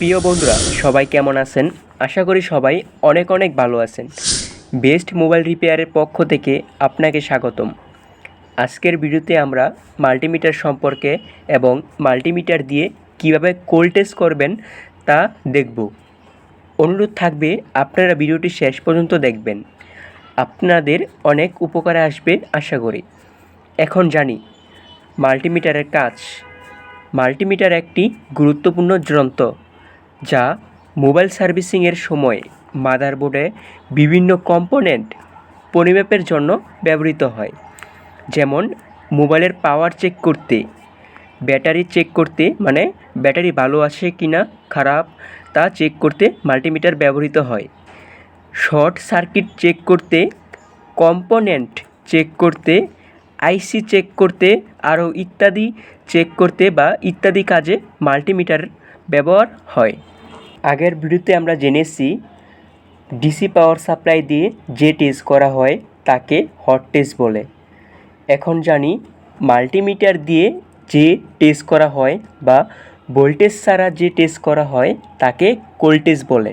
প্রিয় বন্ধুরা, সবাই কেমন আছেন? আশা করি সবাই অনেক অনেক ভালো আছেন। বেস্ট মোবাইল রিপেয়ারের পক্ষ থেকে আপনাকে স্বাগতম। আজকের ভিডিওতে আমরা মাল্টিমিটার সম্পর্কে এবং মাল্টিমিটার দিয়ে কীভাবে কোল্ড টেস্ট করবেন তা দেখব। অনুরোধ থাকবে, আপনারা ভিডিওটি শেষ পর্যন্ত দেখবেন। আপনাদের অনেক উপকারে আসবে, আশা করি। এখন জানি, মাল্টিমিটারের কাজ। মাল্টিমিটার একটি গুরুত্বপূর্ণ যন্ত্র। যা মোবাইল সার্ভিসিংয়ের সময় মাদারবোর্ডে বিভিন্ন কম্পোনেন্ট পরিমাপের জন্য ব্যবহৃত হয়। যেমন, মোবাইলের পাওয়ার চেক করতে, ব্যাটারি চেক করতে মানে ব্যাটারি ভালো আছে কি না খারাপ, তা চেক করতে মাল্টিমিটার ব্যবহৃত হয়। শর্ট সার্কিট চেক করতে, কম্পোনেন্ট চেক করতে, আইসি চেক করতে, আরও ইত্যাদি চেক করতে বা ইত্যাদি কাজে মাল্টিমিটার ব্যবহার হয়। আগের ভিডিওতে আমরা জেনেছি, ডিসি পাওয়ার সাপ্লাই দিয়ে যে টেস্ট করা হয় তাকে হট টেস্ট বলে। এখন জানি, মাল্টিমিটার দিয়ে যে টেস্ট করা হয় বা ভোল্টেজ ছাড়া যে টেস্ট করা হয় তাকে কোল্ড টেস্ট বলে।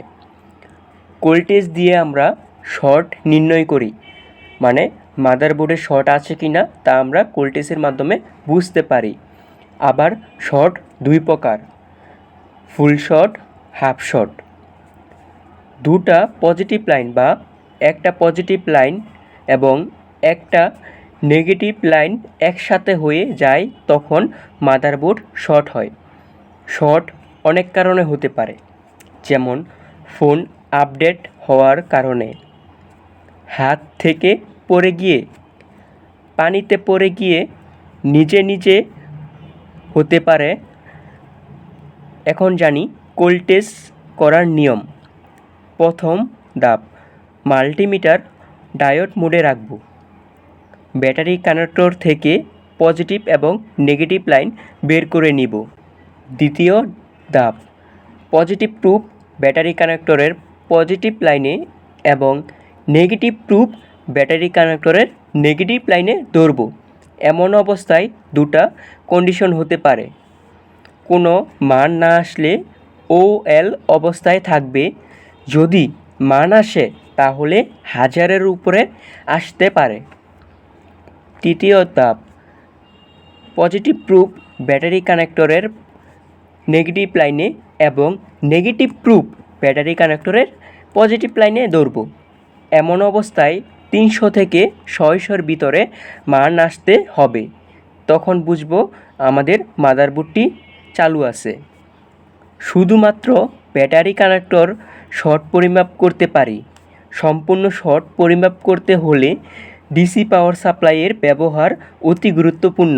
কোল্টেজ দিয়ে আমরা শর্ট নির্ণয় করি মানে মাদারবোর্ডে শর্ট আছে কি না তা আমরা কোল্টেজের মাধ্যমে বুঝতে পারি। আবার শর্ট দুই প্রকার। ফুল শর্ট হাফ শর্ট দুটা পজিটিভ লাইন বা একটা পজিটিভ লাইন এবং একটা নেগেটিভ লাইন একসাথে হয়ে যায় তখন মাদারবোর্ড শর্ট হয়। শর্ট অনেক কারণে হতে পারে, যেমন ফোন আপডেট হওয়ার কারণে। হাত থেকে পড়ে গিয়ে, পানিতে পড়ে গিয়ে নিজে নিজে হতে পারে এখন জানি কোল্ড টেস্ট করার নিয়ম। প্রথম ধাপ, মাল্টিমিটার ডায়োড মোডে রাখব। ব্যাটারি কানেক্টর থেকে পজিটিভ এবং নেগেটিভ লাইন বের করে নিব। দ্বিতীয় ধাপ, পজিটিভ প্রুফ ব্যাটারি কানেক্টরের পজিটিভ লাইনে এবং নেগেটিভ প্রুফ ব্যাটারি কানেক্টরের নেগেটিভ লাইনে ধরব। এমন অবস্থায় দুটা কন্ডিশন হতে পারে। কোনো মান না আসলে ও এল অবস্থায় থাকবে। যদি মান আসে, তাহলে হাজারের উপরে আসতে পারে। তৃতীয় ধাপ পজিটিভ প্রুফ ব্যাটারি কানেক্টরের নেগেটিভ লাইনে এবং নেগেটিভ প্রুফ ব্যাটারি কানেক্টরের পজিটিভ লাইনে ধরব। এমন অবস্থায় তিনশো থেকে ছয়শোর ভিতরে মান আসতে হবে। তখন বুঝব আমাদের মাদারবোর্ডটি চালু আছে। শুধুমাত্র ব্যাটারি কানেক্টর শর্ট পরিমাপ করতে পারি। সম্পূর্ণ শর্ট পরিমাপ করতে হলে ডিসি পাওয়ার সাপ্লাইয়ের ব্যবহার অতি গুরুত্বপূর্ণ।